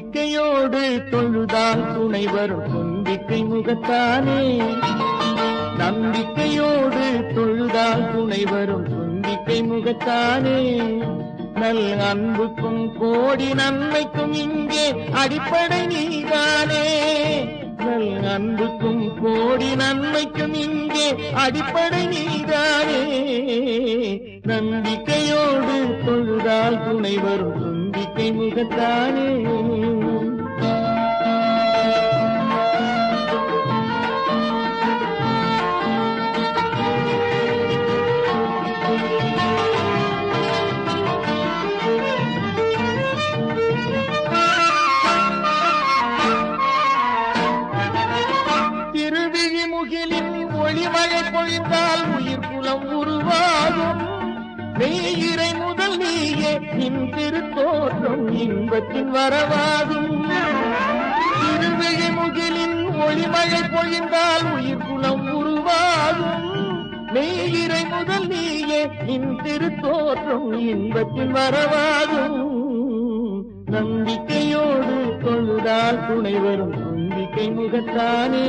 நம்பிக்கையோடு தொழுதால் துணை வரும் தும்பிக்கை முகத்தானே. நம்பிக்கையோடு தொழுதால் துணை வரும் தும்பிக்கை முகத்தானே. நல் அன்புக்கும் கோடி நன்மைக்கும் இங்கே அடிப்படை நீதானே. நல் அன்புக்கும் கோடி நன்மைக்கும் இங்கே அடிப்படை நீதானே. நம்பிக்கையோடு தொழுதால் துணை வரும் தும்பிக்கை முகத்தானே. ஒளிமழை பொழிந்தால் உயிர் குலம் உருவாகும். மெய்யிறை முதல் நீயே நின் திருத்தோற்றம் இன்பத்தின் வரவாகும். திருவிழி முகிலின் ஒளிமழை பொழிந்தால் உயிர் குலம் உருவாகும். மெய்யிறை முதல் நீயே நின் திருத்தோற்றம் இன்பத்தின் வரவாகும். நம்பிக்கையோடு தொழுதால் துணை வரும் நம்பிக்கை முகத்தானே.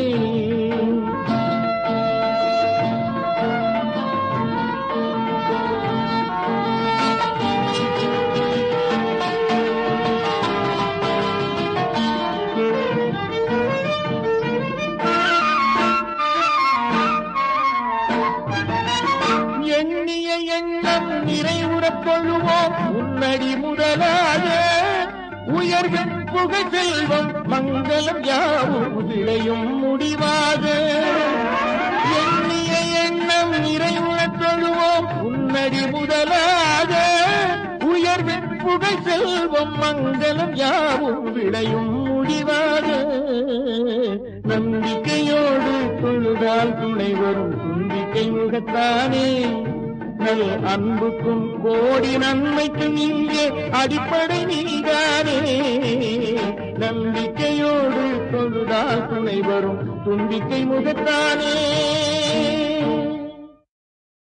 எண்ணம் நிறைவுறத் தொழுவோம் உன்னடி முதலாக உயர்வின் புகை செல்வம் மங்களம் யாவும் விளையும் முடிவாக எண்ணிய எண்ணம் நிறைவுறத் தொழுவோம் உன்னடி முதலாக உயர்வின் புகை செல்வம் மங்களம் யாவும் விளையும் முடிவாக நம்பிக்கையோடு தொழுதால் துணை வரும் தும்பிக்கை முகத்தானே. நல் அன்புக்கும் கோடி நன்மைக்கும் இங்கே அடிப்படை நீதானே. நம்பிக்கையோடு தொழுதால் துணை வரும் தும்பிக்கை முகத்தானே.